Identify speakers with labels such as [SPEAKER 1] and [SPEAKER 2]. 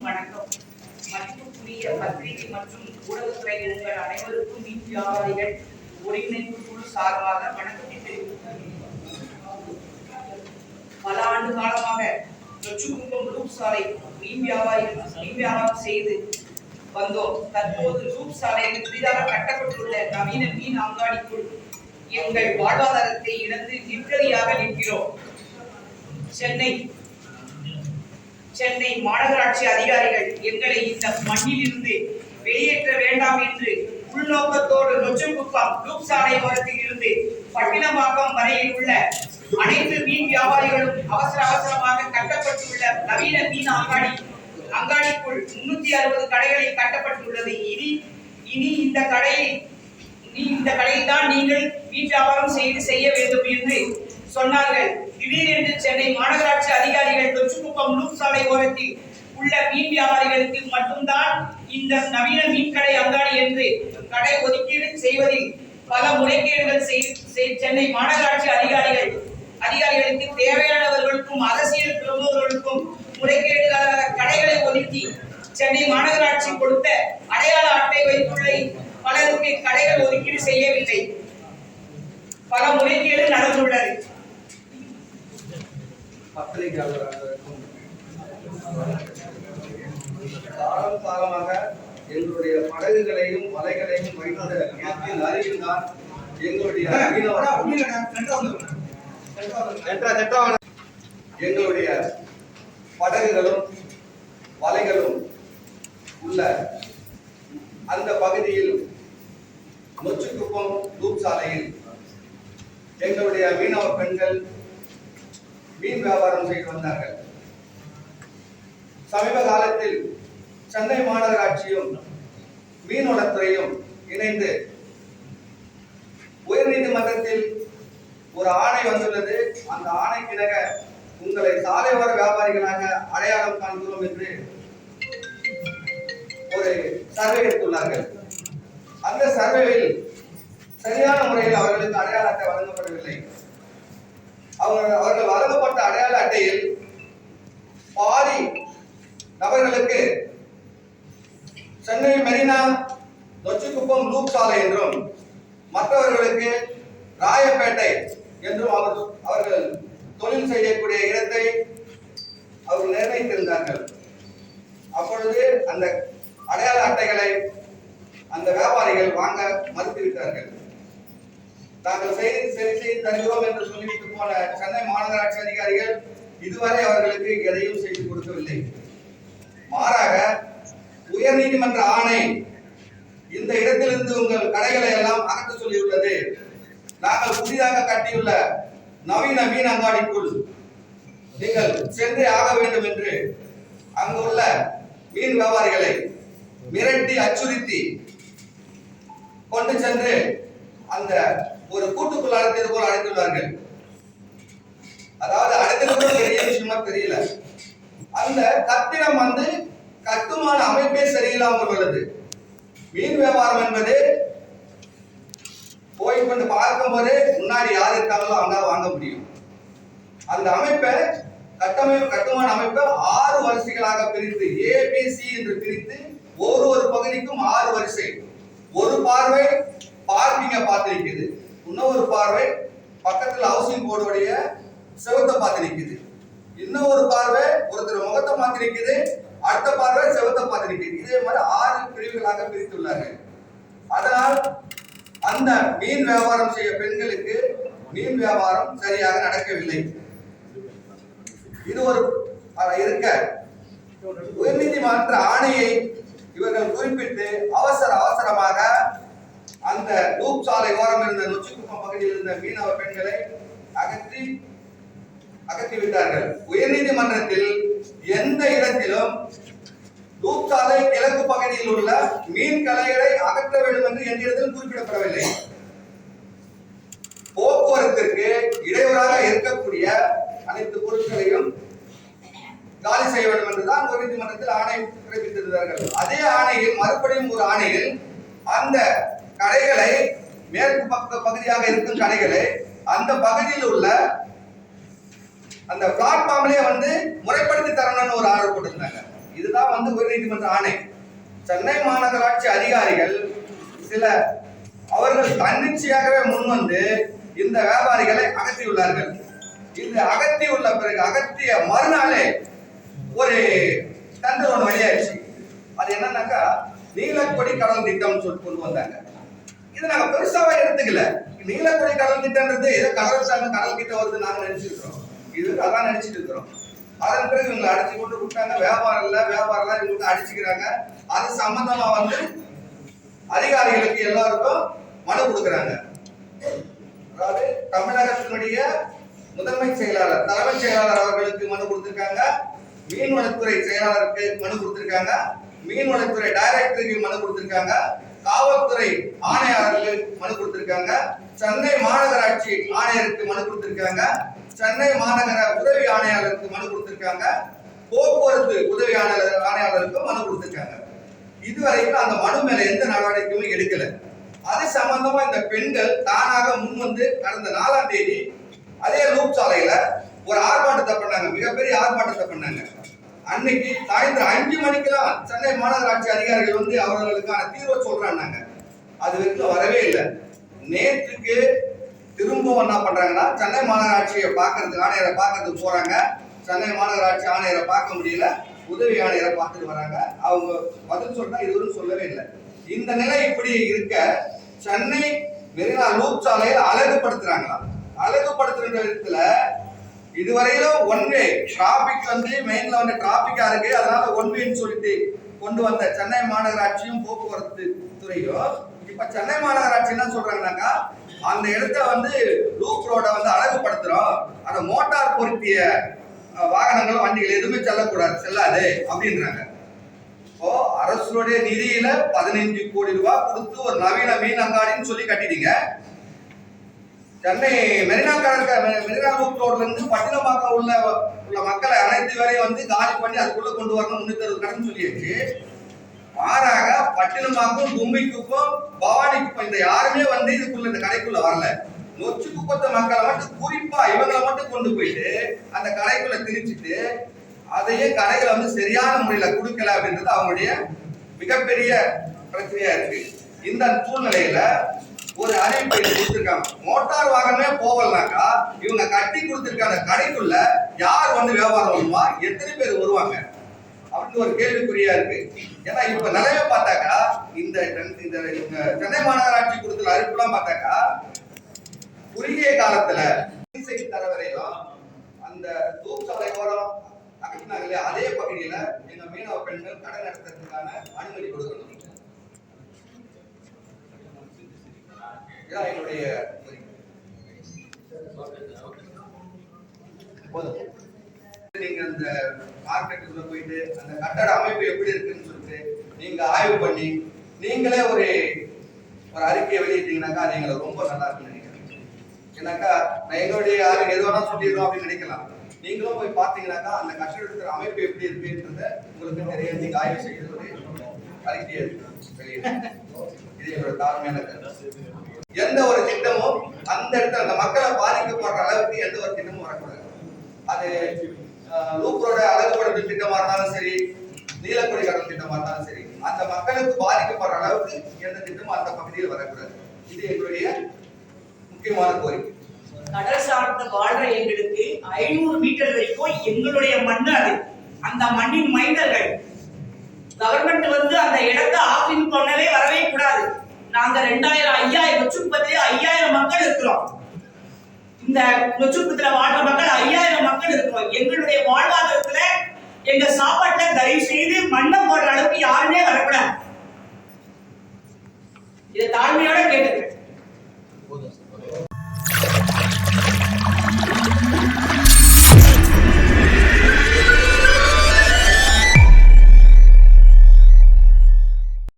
[SPEAKER 1] வணக்கம் மதிப்புக்குரிய பத்திரிகை மற்றும் ஊடகத்துறை உங்கள் அனைவருக்கும் ஒருங்கிணைப்பு குழு சார்பாக வணக்கத்தை தெரிவித்துள்ளேன் பல ஆண்டு காலமாக நொச்சுக்குப்பம் லூப் சாலை மீன் வியாபாரிகள் மீன் வியாபாரம் செய்து வந்தோம். தற்போது லூப் சாலையில் புதிதாக கட்டப்பட்டுள்ள நவீன மீன் அங்காடிக்குள் எங்கள் வாழ்வாதாரத்தை இழந்து நிர்கதியாக நிற்கிறோம். சென்னை சென்னை மாநகராட்சி அதிகாரிகள் எங்களை இந்த மண்ணிலிருந்து வெளியேற்ற வேண்டாம் என்று உள்நோக்கத்தோடு நொச்சங்குப்பம் லூப் சாலை ஓரத்தில் இருந்து பட்டினப்பாக்கம் வரையில் உள்ள அனைத்து மீன் வியாபாரிகளும் அவசர அவசரமாக கட்டப்பட்டுள்ள நவீன மீன் அங்காடி அங்காடிக்குள் முன்னூத்தி அறுபது கடைகளில் கட்டப்பட்டுள்ளது. இனி இனி இந்த கடையை நீ இந்த கடையில் தான் நீங்கள் வியாபாரம் செய்து செய்ய வேண்டும் என்று சொன்னார்கள். திடீரென்று சென்னை மாநகராட்சி அதிகாரிகள் தொற்றுக்குப்பம் லூப் சாலை ஓரத்தில் உள்ள மீன் வியாபாரிகளுக்கு மட்டும்தான் இந்த நவீன மீன் கடை அங்காடி என்று கடை ஒதுக்கீடு செய்வதில் பல முறைகேடுகள் செய்- சென்னை மாநகராட்சி அதிகாரிகள் அதிகாரிகளுக்கு தேவையானவர்களுக்கும் அரசியல் பிரமுகர்களுக்கும் முறைகேடுகளாக கடைகளை ஒதுக்கி சென்னை மாநகராட்சி கொடுத்த அடையாள அட்டை வைத்துள்ள பலருக்கு கடைகள் ஒதுக்கீடு செய்யவில்லை. பல முறைகேடு நடந்துள்ளது.
[SPEAKER 2] பத்திரிகையாளர்களுக்கும் காலம் காலமாக எங்களுடைய படகுகளையும் வலைகளையும் வைத்த இடத்தில் அருகில்தான் எங்களுடைய மீனவ- எங்களுடைய படகுகளும் வலைகளும் உள்ள அந்த பகுதியில் நொச்சுக்குப்பம் லூப் சாலையில் எங்களுடைய மீனவ பெண்கள் மீன் வியாபாரம் செய்து வந்தார்கள். சமீப காலத்தில் சென்னை மாநகராட்சியும் மீன்வளத்துறையும் இணைந்து உயர்நீதிமன்றத்தில் ஒரு ஆணை வந்துள்ளது. அந்த ஆணைக்கிணங்க உங்களை சாலையோர வியாபாரிகளாக அடையாளம் காண்கிறோம் என்று ஒரு சர்வே எடுத்துள்ளார்கள். அந்த சர்வேவில் சரியான முறையில் அவர்களுக்கு அடையாள அட்டை வழங்கப்படவில்லை. அவர் அவர்கள் வழங்கப்பட்ட அடையாள அட்டையில் பாதி நபர்களுக்கு சென்னை மெரினா நொச்சிக்குப்பம் லூப் சாலை என்றும் மற்றவர்களுக்கு ராயப்பேட்டை என்றும் அவர் அவர்கள் தொழில் செய்யக்கூடிய இடத்தை அவர்கள் நிர்ணயித்திருந்தார்கள். அப்பொழுது அந்த அடையாள அட்டைகளை அந்த வியாபாரிகள் வாங்க மறுத்துவிட்டார்கள். தாங்கள் செய்து சரி செய்து தருகிறோம் என்று சொல்லிவிட்டு போன சென்னை மாநகராட்சி அதிகாரிகள் இதுவரை அவர்களுக்கு எதையும் செய்து கொடுக்கவில்லை. மாறாக உயர்நீதிமன்ற ஆணை இந்த இடத்திலிருந்து உங்கள் கடைகளை எல்லாம் அகற்ற சொல்லியுள்ளது. நாங்கள் புதிதாக கட்டியுள்ள நவீன மீன் அங்காடிக்குள் நீங்கள் சென்றே ஆக வேண்டும் என்று அங்குள்ள மீன் வியாபாரிகளை மிரட்டி அச்சுறுத்தி கொண்டு சென்று அந்த ஒரு கூட்டுக்குள் அடைத்தது போல அடைத்துள்ளார்கள் அதாவது அடைத்தது கூட பெரிய விஷயமா தெரியல. அந்த கட்டிடம் வந்து கட்டுமான அமைப்பே சரியில்லாமல் உள்ளது. மீன் வியாபாரம் என்பது போய் கொண்டு பார்க்கும்போது முன்னாடி யார் இருக்காங்களோ அங்க வாங்க முடியும். அந்த அமைப்பை கட்டமைப்பு கட்டுமான அமைப்பை ஆறு வரிசைகளாக பிரித்து ஏபிசி என்று பிரித்து ஒரு ஒரு பகுதிக்கும் ஆறு வரிசை. ஒரு பார்வை பார்க்கிங்க பார்த்து இன்னொரு பார்வை பக்கத்தில் ஹவுசிங் போர்டுடைய செவத்தை பார்த்து நிற்குது இன்னொரு பார்வை ஒருத்தர் முகத்தை பார்த்து நிற்குது அடுத்த பார்வை செவத்தை பார்த்து நிற்குது இதே மாதிரி ஆறு பிரிவுகளாக பிரித்துள்ளார்கள் அதனால் அந்த மீன் வியாபாரம் செய்ய பெண்களுக்கு மீன் வியாபாரம் சரியாக நடக்கவில்லை. இது ஒரு இருக்க. உயர்நீதிமன்ற ஆணையை இவர்கள் குறிப்பிட்டு அந்த சாலை ஓரம் இருந்த நொச்சிக்குப்பம் பகுதியில் இருந்த மீனவ பெண்களை அகற்றி அகற்றி விட்டார்கள். உயர்நீதிமன்றத்தில் எந்த இடத்திலும் லூப் சாலை கிழக்கு பகுதியில் உள்ள மீன் கலைகளை அகற்ற வேண்டும் என்று எந்த இடத்திலும் குறிப்பிடப்படவில்லை. போக்குவரத்திற்கு இடையூறாக இருக்கக்கூடிய அனைத்து பொருட்களையும் காலி செய்ய வேண்டும் என்றுதான் உயர்நீதிமன்றத்தில் ஆணை பிறப்பித்திருந்தார்கள். அதே ஆணையில் மறுபடியும் ஒரு ஆணையில் அந்த கடைகளை மேற்கு பக்க பகுதியாக இருக்கும் கடைகளை அந்த பகுதியில் உள்ள அந்த பிளாட்ஃபார்ம்லேயே வந்து முறைப்படுத்தி தரணும்னு ஒரு ஆர்டர் போட்டிருந்தாங்க. இதுதான் வந்து உயர்நீதிமன்ற ஆணை. சென்னை மாநகராட்சி அதிகாரிகள் சில அவர்கள் தன்னிச்சையாகவே முன்வந்து இந்த வியாபாரிகளை அகற்றியுள்ளார்கள். இந்த அகற்றி உள்ள பிறகு அகற்றிய மறுநாளே ஒரு தந்திரம் ஒன்று வெளியாயிடுச்சு. அது என்னன்னாக்கா நீலக்கொடி கடல் திட்டம் சொல்லி கொண்டு வந்தாங்க. இது நாங்க பெருசாவே எடுத்துக்கல. நீலக்குடி கடல் திட்டம்ன்றது ஏதோ கடல் சார்ந்த கடல் கிட்ட வருது நாங்க நினைச்சிருக்கிறோம். இது அதான் நினைச்சிட்டு இருக்கிறோம். அதன் பிறகு இவங்களை அடிச்சு கொண்டு விட்டாங்க. வியாபாரம் இல்ல வியாபாரம் எல்லாம் இவங்களுக்கு அடிச்சுக்கிறாங்க. அது சம்பந்தமா வந்து அதிகாரிகளுக்கு எல்லாருக்கும் மனு கொடுக்குறாங்க. அதாவது தமிழகத்தினுடைய முதன்மை செயலாளர் தலைமைச் செயலாளர் அவர்களுக்கு மனு கொடுத்திருக்காங்க. மீன்வளத்துறை செயலாளருக்கு மனு கொடுத்திருக்காங்க. மீன்வளத்துறை டைரக்டருக்கு மனு கொடுத்திருக்காங்க. காவல் மனு கொடுத்திருக்காங்க. சென்னை மாநகராட்சி ஆணையருக்கு மனு கொடுத்திருக்காங்க. சென்னை மாநகர உதவி ஆணையாளருக்கு மனு கொடுத்திருக்காங்க. போக்குவரத்து உதவி ஆணையாளர் ஆணையாளருக்கு மனு கொடுத்திருக்காங்க. இதுவரைக்கும் அந்த மனு மேல எந்த நடவடிக்கையும் எடுக்கல. அது சம்பந்தமா இந்த பெண்கள் தானாக முன் வந்து கடந்த நாலாம் தேதி அதே லூப் சாலையில ஒரு ஆர்ப்பாட்டத்தை பண்ணாங்க. மிகப்பெரிய ஆர்ப்பாட்டத்தை பண்ணாங்க. அன்னைக்கு சாயந்தரம் அஞ்சு மணிக்கெல்லாம் சென்னை மாநகராட்சி அதிகாரிகள் வந்து அவர்களுக்கான தீர்வை சொல்றாங்க அது வரைக்கும் வரவே இல்லை. நேற்றுக்கு திரும்பவும் என்ன பண்றாங்கன்னா சென்னை மாநகராட்சியை பார்க்கறதுக்கு ஆணையரை பார்க்கறதுக்கு போறாங்க. சென்னை மாநகராட்சி ஆணையரை பார்க்க முடியல. உதவி ஆணையரை பார்த்துட்டு வராங்க. அவங்க பதில் சொல்றா இதுவரும் சொல்லவே இல்லை. இந்த நிலை இப்படி இருக்க சென்னை மெரினா லூப் சாலையில் அழகுபடுத்துறாங்களாம். அழகுபடுத்துற விதத்துல இதுவரையிலும் ஒன் வே டிராபிக் வந்து மெயின்ல வந்து டிராபிக்கா இருக்கு. அதனால ஒன் வேன்னு சொல்லிட்டு கொண்டு வந்த சென்னை மாநகராட்சியும் போக்குவரத்து துறையும் இப்ப சென்னை மாநகராட்சி என்ன சொல்றாங்கன்னாக்கா அந்த இடத்த வந்து லூப் ரோட வந்து அழகுபடுத்துறோம். அந்த மோட்டார் பொருத்திய வாகனங்கள் வண்டிகள் எதுவுமே செல்லக்கூடாது செல்லாது அப்படின்றாங்க. இப்போ அரசுடைய நிதியில பதினைஞ்சு கோடி ரூபாய் கொடுத்து ஒரு நவீன மீன் அங்காடின்னு சொல்லி கட்டிட்டீங்க. சென்னை மெரினா கடற்க மெரினா ரூப் ரோட்ல இருந்து பட்டினப்பாக்கம் உள்ள உள்ள மக்களை அனைத்து வரையும் வந்து காலி பண்ணி அதுக்குள்ள கொண்டு வரணும் முன்னூத்தி அறுபது கடன் சொல்லியாச்சு. மாறாக பட்டினமாக்கும் கும்மிக்குப்பம் பவானிக்குப்பம் இந்த யாருமே வந்து இதுக்குள்ள இந்த கடைக்குள்ள வரல. நொச்சி குப்பத்தை மக்களை மட்டும் குறிப்பா இவங்களை மட்டும் கொண்டு போயிட்டு அந்த கடைக்குள்ள திணிச்சிட்டு அதையே கடைகளை வந்து சரியான முறையில கொடுக்கல அப்படின்றது அவங்களுடைய மிகப்பெரிய பிரச்சனையா இருக்கு. இந்த சூழ்நிலையில ஒரு அறிவிப்பை கொடுத்திருக்காங்க மோட்டார் வாகனமே போகலனாக்கா இவங்க கட்டி கொடுத்திருக்க கடைக்குள்ள யார் வந்து வியாபாரம் பண்ணுவா? எத்தனை பேர் வருவாங்க? அப்படின்னு ஒரு கேள்விக்குறியா இருக்கு. ஏன்னா இப்ப நிலைமை பார்த்தாக்கா இந்த இந்த சென்னை மாநகராட்சி கொடுத்துள்ள அறிவிப்புலாம் பார்த்தாக்கா குறுகிய காலத்துல சிகிச்சை தர வரையிலும் அந்த தூச்சாலை ஓரம் அகற்றினாங்க இல்லையா? அதே பகுதியில எங்க மீனவ பெண்கள் கடை நடத்துறதுக்கான அனுமதி கொடுக்கணும். இதான் என்னுடைய நீங்க அந்த மார்க்கெட்டுக்குள்ள போயிட்டு அந்த கட்டட அமைப்பு எப்படி இருக்குன்னு சொல்லிட்டு நீங்க ஆய்வு பண்ணி நீங்களே ஒரு ஒரு அறிக்கையை வெளியிட்டீங்கன்னாக்கா அது ரொம்ப நல்லா இருக்குன்னு நினைக்கிறேன். ஏன்னாக்கா நான் எங்களுடைய யாரும் எது வேணா சொல்லிடுறோம் அப்படின்னு நினைக்கலாம். நீங்களும் போய் பார்த்தீங்கன்னாக்கா அந்த கட்டடத்தின் அமைப்பு எப்படி இருக்குன்றத உங்களுக்கு நிறைய நீங்க ஆய்வு செய்யறது ஒரு அறிக்கையை வெளியிடுங்க. இது என்னோட தாழ்மையான கருத்து. எந்த ஒரு திட்டமும் அந்த இடத்துல அந்த மக்களை பாதிக்கப்படுற அளவுக்கு எந்த ஒரு திட்டமும் வரக்கூடாது. அது அஹ், லூப் அழகுபடுத்தும் திட்டமா இருந்தாலும் சரி நீலக்குடி கடல் திட்டமா இருந்தாலும் சரி அந்த மக்களுக்கு பாதிக்கப்படுற அளவுக்கு எந்த திட்டமும் அந்த பகுதியில் வரக்கூடாது. இது எங்களுடைய முக்கியமான கோரிக்கை.
[SPEAKER 1] கடல் சார்ந்த வாழ்ற எங்களுக்கு ஐநூறு மீட்டர் வரைக்கும் எங்களுடைய மண் அது. அந்த மண்ணின் மைந்தர்கள் கவர்மெண்ட் வந்து அந்த இடத்தை ஆக்கிரமிப்பு பண்ணவே வரவே கூடாது. நாங்க ரெண்டாயிரம் ஐயாயிரம் நொச்சுப்பத்திலே ஐயாயிரம் மக்கள் இருக்கிறோம். இந்த நொச்சுப்பத்துல வாழ்ற மக்கள் ஐயாயிரம் மக்கள் இருக்கிறோம். எங்களுடைய வாழ்வாதாரத்துல எங்க சாப்பாட்டுல தயவு செய்து மண்ணை போடுற அளவுக்கு யாருமே வரக்கூடாது. இதை தாழ்மையோட கேட்டுக்கிறேன்